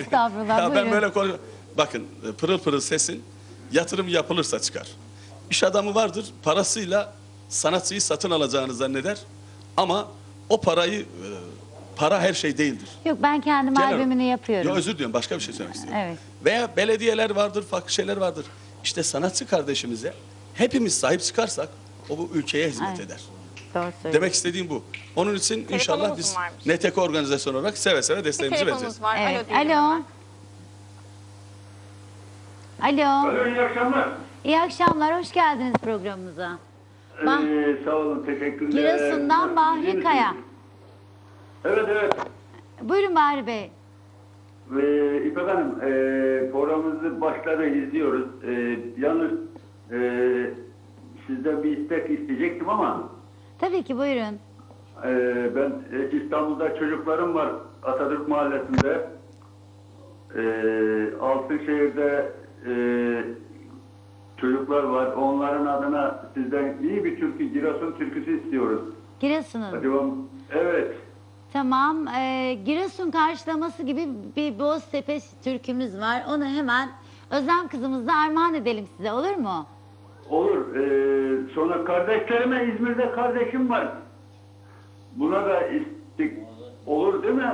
Estağfurullah Ya ben buyurun. böyle konuş- Bakın pırıl pırıl sesin yatırım yapılırsa çıkar. İş adamı vardır parasıyla sanatçıyı satın alacağını zanneder ama o parayı e, para her şey değildir. Yok ben kendim Genel- albümünü yapıyorum. Yo, özür diliyorum başka bir şey söylemek istiyorum. Evet. Veya belediyeler vardır farklı şeyler vardır. İşte sanatçı kardeşimize hepimiz sahip çıkarsak o bu ülkeye hizmet Evet. eder. Doğru. Demek istediğim bu. Onun için inşallah biz varmış? NTK organizasyon olarak seve seve desteğimizi vereceğiz. var. Evet. Alo diyelim Alo. Alo. Alo, iyi akşamlar. İyi akşamlar. Hoş geldiniz programımıza. Bah- Ee, sağ olun, teşekkürler. Giresun'dan Nasılsınız, Bahri iyi Kaya. misiniz? Evet, evet. Buyurun Bahri Bey. Ee, İpek Hanım, e, programımızı başları izliyoruz. E, yalnız e, sizden bir istek isteyecektim ama Tabii ki buyurun. e, ben e, İstanbul'da çocuklarım var Atatürk Mahallesi'nde. E, Altınşehir'de e, çocuklar var. Onların adına sizden iyi bir türkü, Giresun türküsü istiyoruz. Giresun'un. Acaba evet. Tamam. E, Giresun karşılaması gibi bir Boztepe türkümüz var. Onu hemen Özlem kızımızla armağan edelim size olur mu? Olur. Ee, sonra kardeşlerime İzmir'de kardeşim var. Buna da istek olur değil mi?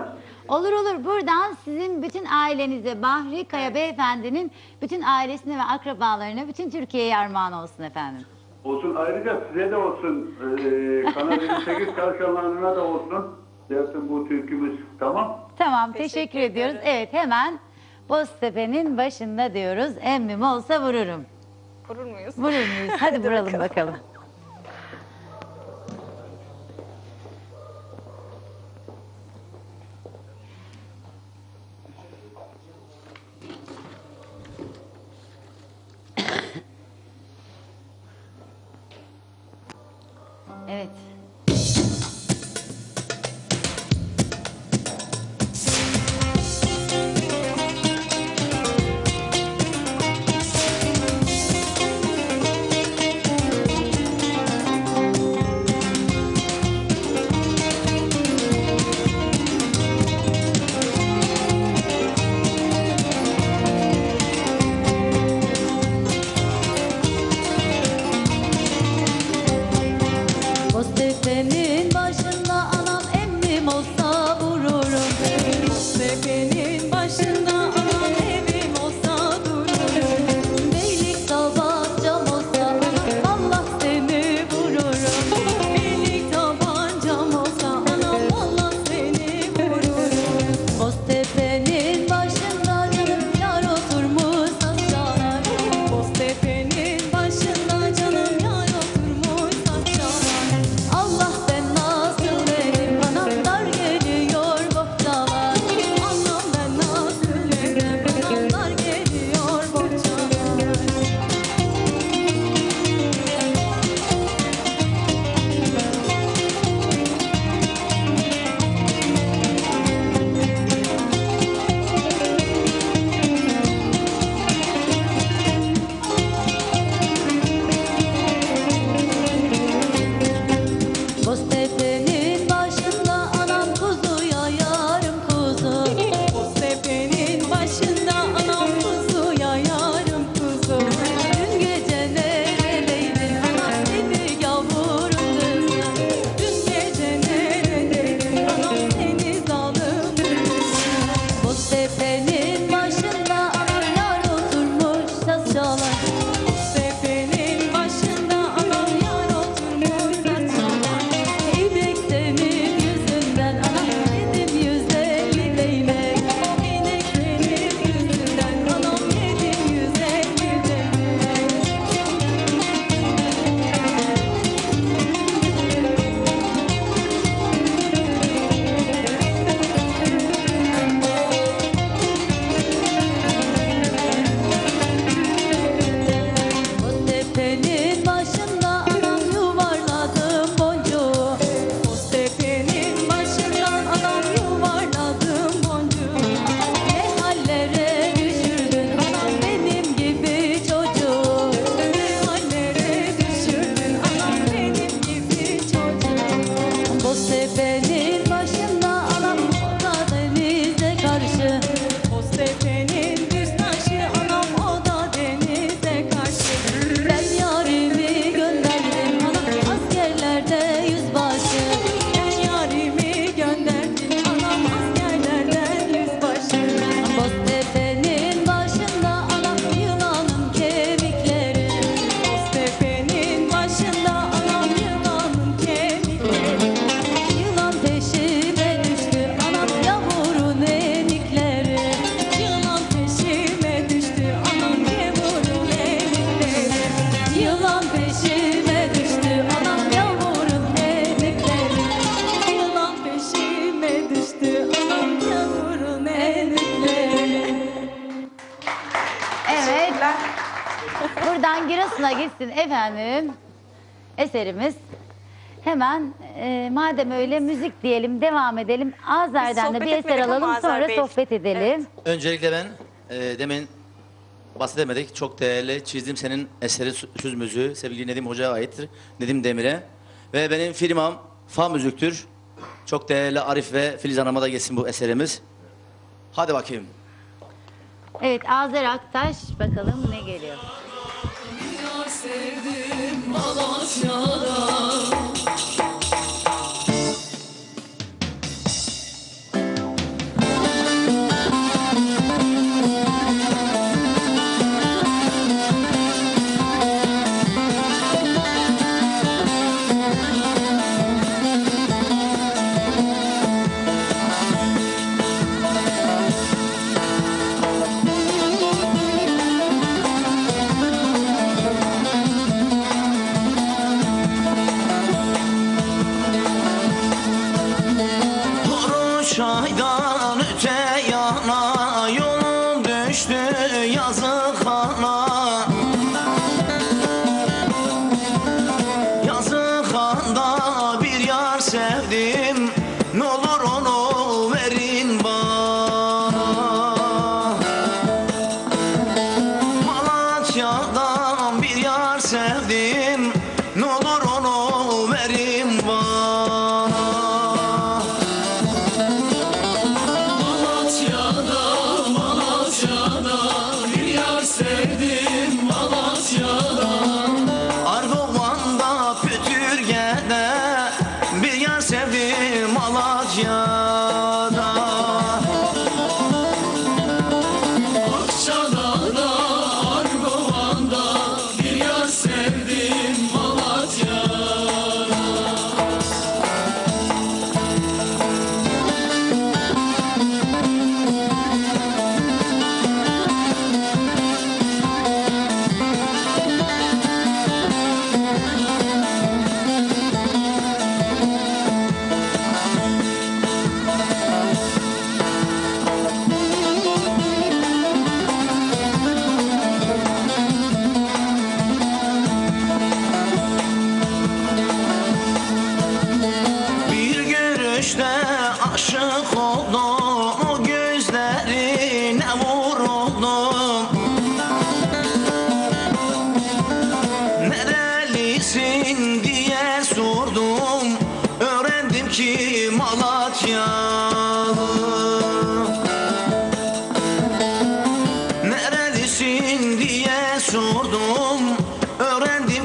Olur olur. Buradan sizin bütün ailenize, Bahri Kaya Beyefendi'nin bütün ailesine ve akrabalarına, bütün Türkiye'ye armağan olsun efendim. Olsun. Ayrıca size de olsun. Ee, Kanal 28 çalışanlarına da olsun. Dersin bu türkümüz. Tamam. Tamam, Teşekkür teşekkür, ediyoruz. Evet, hemen Boztepe'nin başında diyoruz. Emmim olsa vururum. Vurur muyuz? Vurur muyuz? Hadi vuralım bakalım. Evet. Oradan Giresun'a gitsin efendim. Eserimiz. Hemen e, madem öyle müzik diyelim devam edelim. Azer'den da sohbet bir eser etmedik ama alalım Azer sonra Bey. sohbet edelim. Öncelikle ben e, demin bahsedemedik. Çok değerli çizdim senin eseri söz müziği sevgili Nedim Hoca'ya aittir. Nedim Demir'e. Ve benim firmam Fa Müzik'tür. Çok değerli Arif ve Filiz Hanım'a da geçsin bu eserimiz. Hadi bakayım. Evet Azer Aktaş bakalım ne geliyor. Toruş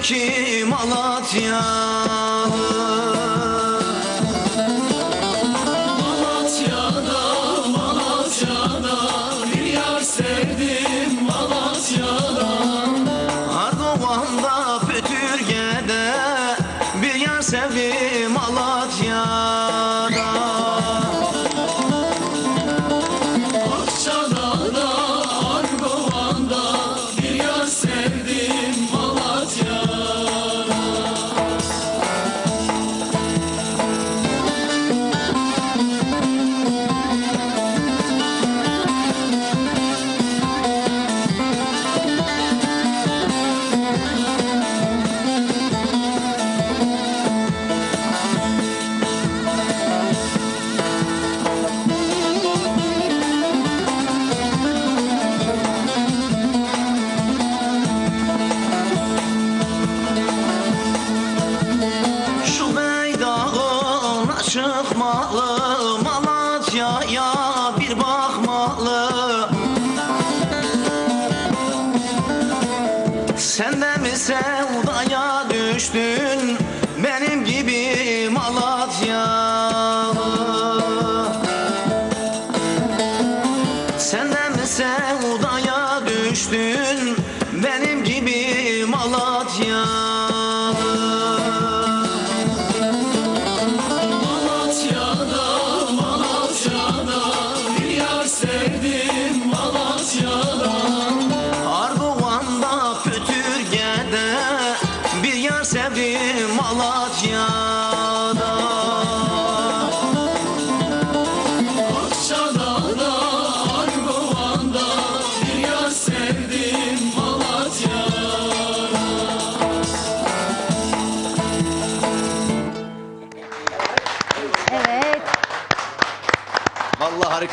ki Malatyalı Ardovan'da Pütürge'de bir yer sevdim Malatya'da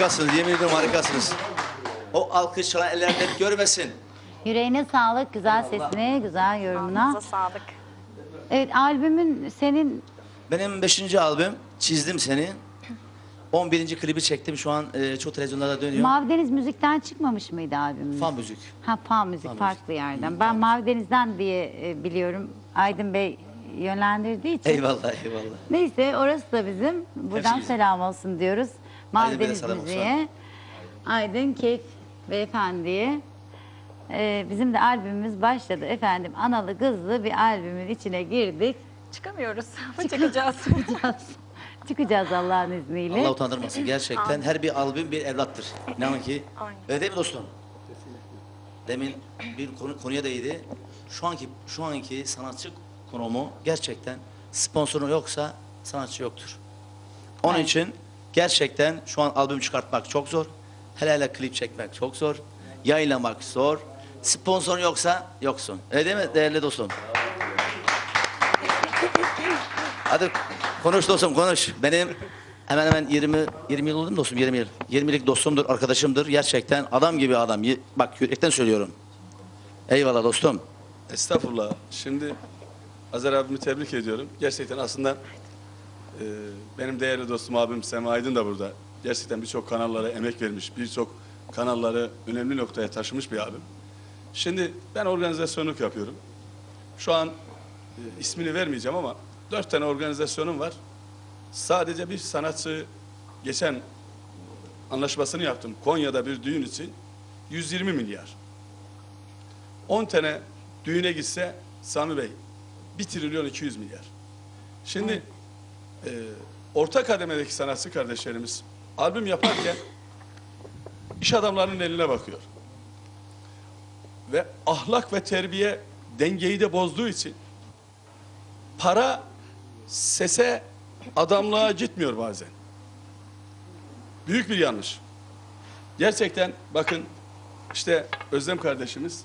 harikasınız. Yemin ediyorum harikasınız. O alkış çalan eller hep görmesin. Yüreğine sağlık, güzel sesine, güzel yorumuna. Ağzınıza sağlık. Evet, albümün senin Benim beşinci albüm Çizdim Seni. 11. klibi çektim. Şu an e, çok televizyonlarda dönüyor. Mavi Deniz müzikten çıkmamış mıydı albümün? Fan müzik. Ha, Fan müzik Fan farklı yerden. Ben Mavi Deniz'den diye e, biliyorum. Aydın Bey yönlendirdiği için. Eyvallah eyvallah. Neyse orası da bizim. Buradan bizim. selam olsun diyoruz. Mavi Aydın müziğe. Aydın Keyif Beyefendi'ye. Ee, bizim de albümümüz başladı efendim. Analı kızlı bir albümün içine girdik. Çıkamıyoruz. Ama çıkacağız. Çıkacağız. Çıkacağız Allah'ın izniyle. Allah utandırmasın. Gerçekten her bir albüm bir evlattır. İnanın ki. Aynen. Öyle değil mi dostum? Demin bir konu, konuya değdi. Şu anki şu anki sanatçı konumu gerçekten sponsoru yoksa sanatçı yoktur. Onun Evet. için gerçekten şu an albüm çıkartmak çok zor. Hele hele klip çekmek çok zor. Yayınlamak zor. Sponsor yoksa yoksun. Öyle değil mi değerli dostum? Hadi konuş dostum konuş. Benim hemen hemen 20 20 yıl oldu dostum 20 yıl. 20'lik dostumdur, arkadaşımdır. Gerçekten adam gibi adam. Bak yürekten söylüyorum. Eyvallah dostum. Estağfurullah. Şimdi Azer abimi tebrik ediyorum. Gerçekten aslında e, benim değerli dostum abim Sema Aydın da burada. Gerçekten birçok kanallara emek vermiş, birçok kanalları önemli noktaya taşımış bir abim. Şimdi ben organizasyonluk yapıyorum. Şu an e, ismini vermeyeceğim ama dört tane organizasyonum var. Sadece bir sanatçı geçen anlaşmasını yaptım. Konya'da bir düğün için 120 milyar. 10 tane düğüne gitse Sami Bey 1 trilyon 200 milyar. Şimdi e, orta kademedeki sanatçı kardeşlerimiz albüm yaparken iş adamlarının eline bakıyor. Ve ahlak ve terbiye dengeyi de bozduğu için para sese adamlığa gitmiyor bazen. Büyük bir yanlış. Gerçekten bakın işte Özlem kardeşimiz